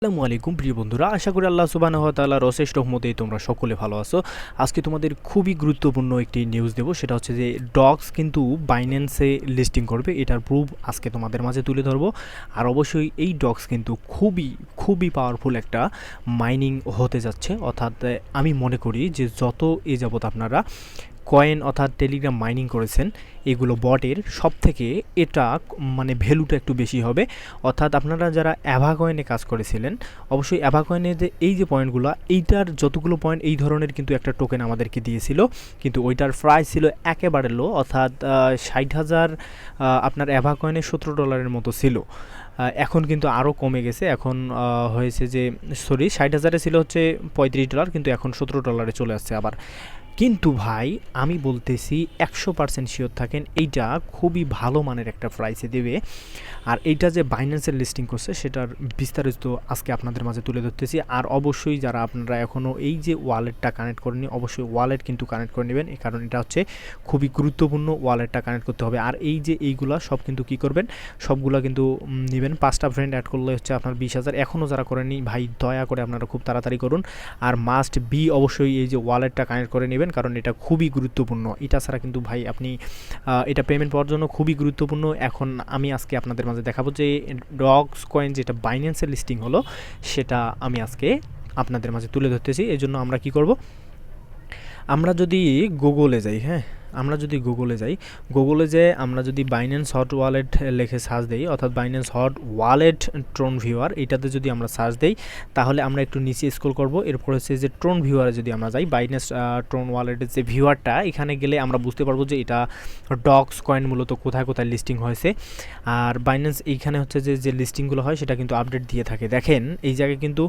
আসসালামু আলাইকুম। প্রিয় বন্ধুরা, আশা করি আল্লাহ সুবাহ তাল্লাহ রশেষ রহমতেই তোমরা সকলে ভালো আছো। আজকে তোমাদের খুবই গুরুত্বপূর্ণ একটি নিউজ দেবো। সেটা হচ্ছে যে ডগস কিন্তু বাইন্যান্সে লিস্টিং করবে। এটার প্রুফ আজকে তোমাদের মাঝে তুলে ধরবো। আর অবশ্যই এই ডগস কিন্তু খুবই খুবই পাওয়ারফুল একটা মাইনিং হতে যাচ্ছে। অর্থাৎ আমি মনে করি যে যত এ যাবৎ আপনারা কয়েন অর্থাৎ টেলিগ্রাম মাইনিং করেছেন, এগুলো বটের সব থেকে এটা মানে ভ্যালুটা একটু বেশি হবে। অর্থাৎ আপনারা যারা অ্যাভা কয়েনে কাজ করেছিলেন, অবশ্যই অ্যাভা কয়েনে যে এই যে পয়েন্টগুলো এইটার যতগুলো পয়েন্ট এই ধরনের কিন্তু একটা টোকেন আমাদেরকে দিয়েছিল। কিন্তু ওইটার প্রাইস ছিল একেবারে লো অর্থাৎ ষাট হাজার আপনার অ্যাভা কয়েনে সতেরো ডলারের মতো ছিল। এখন কিন্তু আরও কমে গেছে। এখন হয়েছে যে সরি ষাট হাজারে ছিল হচ্ছে পঁয়ত্রিশ ডলার কিন্তু এখন সতেরো ডলারে চলে আসছে আবার। কিন্তু ভাই আমি বলতেছি একশো পার্সেন্ট শিওর থাকেন এইটা খুবই ভালো মানের একটা প্রাইসে দেবে। আর এইটা যে বাইন্যান্সের লিস্টিং করছে সেটার বিস্তারিত আজকে আপনাদের মাঝে তুলে ধরতেছি। আর অবশ্যই যারা আপনারা এখনও এই যে ওয়ালেটটা কানেক্ট করেনি অবশ্যই ওয়ালেট কিন্তু কানেক্ট করে নেবেন। এই কারণ এটা হচ্ছে খুবই গুরুত্বপূর্ণ ওয়ালেটটা কানেক্ট করতে হবে। আর এই যে এইগুলা সব কিন্তু কি করবেন? সবগুলা কিন্তু উম, নেবেন পাঁচটা ফ্রেন্ড অ্যাড করলে হচ্ছে আপনার বিশ হাজার। এখনও যারা করেনি ভাই দয়া করে আপনারা খুব তাড়াতাড়ি করুন। আর মাস্ট বি অবশ্যই এই যে ওয়ালেটটা কানেক্ট করে নেবেন, কারণ এটা খুবই গুরুত্বপূর্ণ। এটা ছাড়া কিন্তু ভাই আপনি এটা পেমেন্ট পাওয়ার জন্য খুবই গুরুত্বপূর্ণ। এখন আমি আজকে আপনাদের মাঝে দেখাবো যে ডগস কয়েন যেটা বাইন্যান্সের লিস্টিং হলো, সেটা আমি আজকে আপনাদের মাঝে তুলে ধরতেছি। এই জন্য আমরা কি করব? আমরা যদি গুগলে যাই হ্যাঁ? আমরা যদি গুগলে যাই গুগলে যে আমরা যদি বাইন্যান্স হট ওয়ালেট লেখে সার্চ দিই, অর্থাৎ Binance hot wallet Tron viewer এটাতে যদি আমরা সার্চ দিই, তাহলে আমরা একটু নিচে স্ক্রল করব। এরপর হচ্ছে যে ট্রোন ভিউয়ারে যদি আমরা যাই বাইন্যান্স ট্রোন ওয়ালেটের যে ভিউয়ারটা এখানে গেলে আমরা বুঝতে পারব যে এটা ডগস কয়েন মূলত কোথায় কোথায় লিস্টিং হয়েছে। আর বাইন্যান্স এইখানে হচ্ছে যে যে লিস্টিংগুলো হয়, সেটা কিন্তু আপডেট দিয়ে থাকে। দেখেন, এই জায়গায় কিন্তু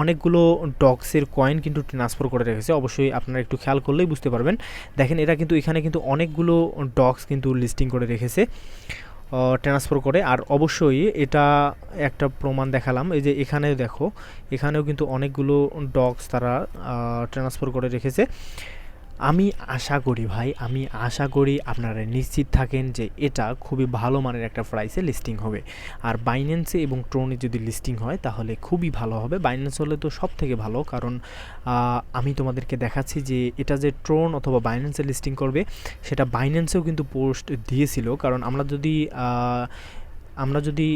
অনেকগুলো ডক্সের কয়েন কিন্তু ট্রান্সফার করে রেখেছে। অবশ্যই আপনারা একটু খেয়াল করলেই বুঝতে পারবেন। দেখেন এরা কিন্তু এখানে কিন্তু অনেকগুলো ডগস কিন্তু লিস্টিং করে রেখেছে ট্রান্সফার করে। আর অবশ্যই এটা একটা প্রমাণ দেখালাম, এই যে এখানে দেখো, এখানেও কিন্তু অনেকগুলো ডগস তারা ট্রান্সফার করে রেখেছে। আমি আশা করি ভাই, আমি আশা করি আপনারা নিশ্চিত থাকেন যে এটা খুবই ভালো মানের একটা প্রাইসে লিস্টিং হবে। আর বাইন্যান্সে এবং ট্রোনে যদি লিস্টিং হয়, তাহলে খুবই ভালো হবে। বাইন্যান্স হলে তো সব থেকে ভালো, কারণ আমি তোমাদেরকে দেখাচ্ছি যে এটা যে ট্রোন অথবা বাইন্যান্সে লিস্টিং করবে, সেটা বাইন্যান্সেও কিন্তু পোস্ট দিয়েছিল। কারণ আমরা যদি আমরা যদি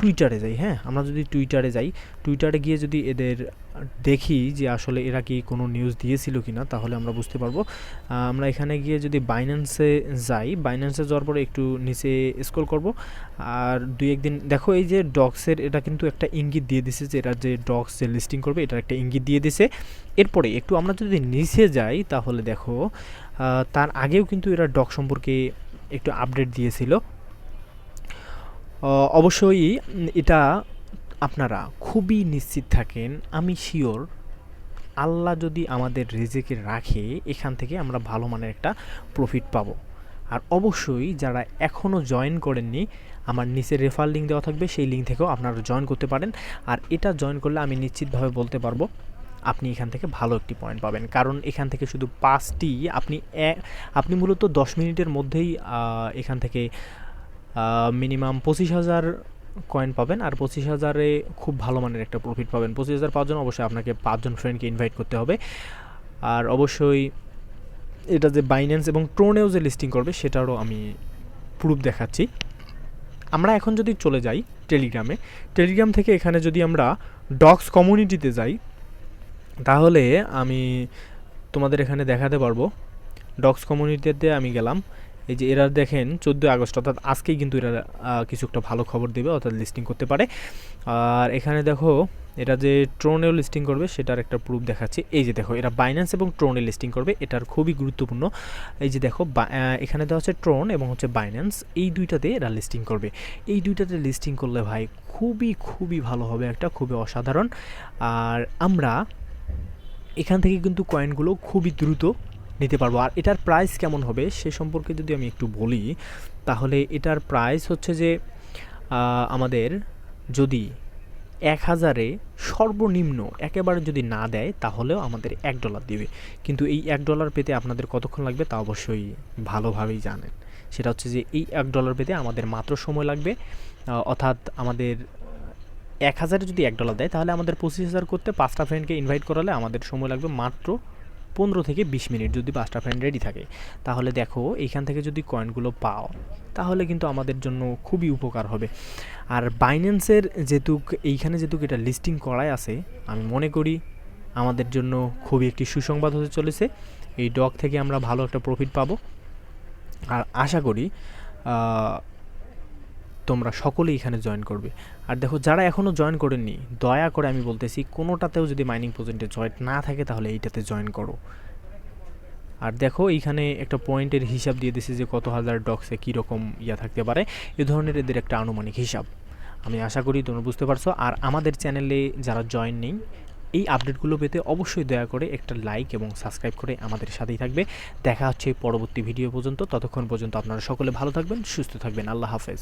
টুইটারে যাই হ্যাঁ? আমরা যদি টুইটারে যাই টুইটারে গিয়ে যদি এদের দেখি যে আসলে এরা কি কোনো নিউজ দিয়েছিল কি না তাহলে আমরা বুঝতে পারব। আমরা এখানে গিয়ে যদি বাইন্যান্সে যাই বাইন্যান্সে যাওয়ার পরে একটু নিচে স্ক্রল করব। আর দুই একদিন, দেখো এই যে ডগসের এটা কিন্তু একটা ইঙ্গিত দিয়ে দিছে যে এরা যে ডগস যে লিস্টিং করবে, এটার একটা ইঙ্গিত দিয়ে দিছে। এরপরে একটু আমরা যদি নিচে যাই, তাহলে দেখো তার আগেও কিন্তু এরা ডগ সম্পর্কে একটু আপডেট দিয়েছিল। অবশ্যই এটা আপনারা খুবই নিশ্চিত থাকেন। আমি শিওর আল্লাহ যদি আমাদের রেজেকে রাখে, এখান থেকে আমরা ভালো মানের একটা প্রফিট পাবো। আর অবশ্যই যারা এখনও জয়েন করেননি, আমার নিচে রেফার লিঙ্ক দেওয়া থাকবে, সেই লিঙ্ক থেকেও আপনারা জয়েন করতে পারেন। আর এটা জয়েন করলে আমি নিশ্চিতভাবে বলতে পারব, আপনি এখান থেকে ভালো একটি পয়েন্ট পাবেন। কারণ এখান থেকে শুধু পাঁচটি, আপনি আপনি মূলত দশ মিনিটের মধ্যেই এখান থেকে মিনিমাম পঁচিশ হাজার কয়েন পাবেন আর পঁচিশ হাজারে খুব ভালো মানের একটা প্রফিট পাবেন। পঁচিশ হাজার জন্য অবশ্যই আপনাকে পাঁচজন ফ্রেন্ডকে ইনভাইট করতে হবে। আর অবশ্যই এটা যে বাইন্যান্স এবং ট্রোনেও যে লিস্টিং করবে, সেটারও আমি প্রুফ দেখাচ্ছি। আমরা এখন যদি চলে যাই টেলিগ্রামে টেলিগ্রাম থেকে এখানে যদি আমরা ডগস কমিউনিটিতে যাই, তাহলে আমি তোমাদের এখানে দেখাতে পারব। ডগস কমিউনিটিতে আমি গেলাম। এই যে এরা দেখেন চোদ্দোই আগস্ট, অর্থাৎ আজকেই কিন্তু এরা কিছু একটা ভালো খবর দেবে, অর্থাৎ লিস্টিং করতে পারে। আর এখানে দেখো এটা যে ট্রোনেও লিস্টিং করবে, সেটার একটা প্রুফ দেখাচ্ছি। এই যে দেখো, এরা বাইন্যান্স এবং ট্রোনে লিস্টিং করবে, এটার খুবই গুরুত্বপূর্ণ। এই যে দেখো এখানে দেওয়া হচ্ছে ট্রোন এবং হচ্ছে বাইন্যান্স এই দুইটাতে এরা লিস্টিং করবে। এই দুইটাতে লিস্টিং করলে ভাই খুবই খুবই ভালো হবে একটা, খুবই অসাধারণ। আর আমরা এখান থেকে কিন্তু কয়েনগুলো খুবই দ্রুত নিতে পারব। আর এটার প্রাইস কেমন হবে সে সম্পর্কে যদি আমি একটু বলি, তাহলে এটার প্রাইস হচ্ছে যে আমাদের যদি এক হাজারে সর্বনিম্ন একেবারে যদি না দেয়, তাহলেও আমাদের এক ডলার দেবে। কিন্তু এই এক ডলার পেতে আপনাদের কতক্ষণ লাগবে তা অবশ্যই ভালোভাবেই জানেন। সেটা হচ্ছে যে, এই এক ডলার পেতে আমাদের মাত্র সময় লাগবে। অর্থাৎ আমাদের এক হাজারে যদি এক ডলার দেয়, তাহলে আমাদের পঁচিশ হাজার করতে পাঁচটা ফ্রেন্ডকে ইনভাইট করালে আমাদের সময় লাগবে মাত্র পনেরো থেকে বিশ মিনিট যদি পাঁচটা ফ্রেন্ড রেডি থাকে। তাহলে দেখো এইখান থেকে যদি কয়েনগুলো পাও, তাহলে কিন্তু আমাদের জন্য খুবই উপকার হবে। আর বাইন্যান্সের যেহেতু এইখানে যেহেতু এটা লিস্টিং করাই আছে, আমি মনে করি আমাদের জন্য খুবই একটি সুসংবাদ হতে চলেছে। এই ডগ থেকে আমরা ভালো একটা প্রফিট পাবো। আর আশা করি তোমরা সকলেই এখানে জয়েন করবে। আর দেখো, যারা এখনও জয়েন করেননি, দয়া করে আমি বলতেছি, কোনোটাতেও যদি মাইনিং পর্যন্ত জয়েন না থাকে, তাহলে এইটাতে জয়েন করো। আর দেখো, এইখানে একটা পয়েন্টের হিসাব দিয়ে দিছে যে কত হাজার ডক্সে কীরকম ইয়া থাকতে পারে। এ ধরনের এদের একটা আনুমানিক হিসাব। আমি আশা করি তোমরা বুঝতে পারছ। আর আমাদের চ্যানেলে যারা জয়েন নেই, এই আপডেটগুলো পেতে অবশ্যই দয়া করে একটা লাইক এবং সাবস্ক্রাইব করে আমাদের সাথেই থাকবে। দেখা হচ্ছে পরবর্তী ভিডিও পর্যন্ত। ততক্ষণ পর্যন্ত আপনারা সকলে ভালো থাকবেন, সুস্থ থাকবেন। আল্লাহ হাফেজ।